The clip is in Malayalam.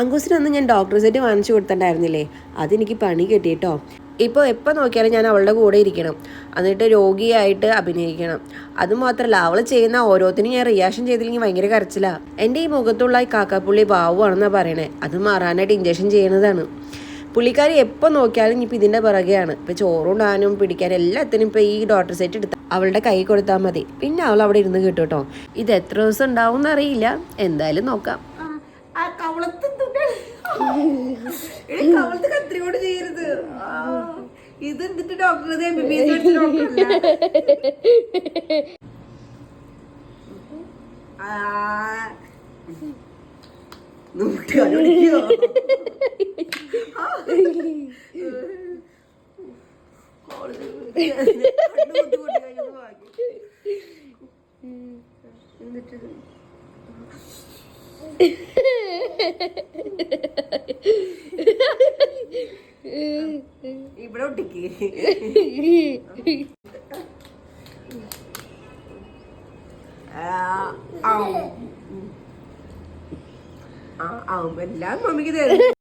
അങ്കൂസിനൊന്നും ഞാൻ ഡോക്ടർ സെറ്റ് വാങ്ങിച്ചു കൊടുത്തിട്ടുണ്ടായിരുന്നില്ലേ? അതെനിക്ക് പണി കിട്ടിയിട്ടോ. ഇപ്പോൾ എപ്പോൾ നോക്കിയാലും ഞാൻ അവളുടെ കൂടെ ഇരിക്കണം. എന്നിട്ട് രോഗിയായിട്ട് അഭിനയിക്കണം. അതുമാത്രമല്ല അവൾ ചെയ്യുന്ന ഓരോത്തിനും ഞാൻ റിയാക്ഷൻ ചെയ്തില്ലെങ്കിൽ ഭയങ്കര കരച്ചിലാണ് എന്റെ ഈ മുഖത്തുള്ള ഈ കാക്കാപ്പുള്ളി ബാവുവാണെന്നാണ് പറയണേ. അത് മാറാനായിട്ട് ഇഞ്ചക്ഷൻ ചെയ്യുന്നതാണ് പുള്ളിക്കാരി എപ്പോൾ നോക്കിയാലും ഇപ്പം ഇതിന്റെ പിറകെയാണ്. ഇപ്പം ചോറുണ്ടാനും പിടിക്കാനും എല്ലാത്തിനും ഇപ്പം ഈ ഡോക്ടർ സെറ്റ് എടുത്ത അവളുടെ കൈ കൊടുത്താൽ മതി. പിന്നെ അവൾ അവിടെ ഇരുന്ന് കിട്ടും കേട്ടോ. ഇത് എത്ര ദിവസം ഉണ്ടാവും എന്നറിയില്ല എന്തായാലും നോക്കാം. കവളത്ത് കത്തിരിയോട് ചെയ്യരുത്. ആ, ഇത് എന്നിട്ട് doctor M B B S എന്നിട്ട് ഇവിടെ ഒട്ടിക്ക് എല്ലാം മമ്മിക്ക് തരും.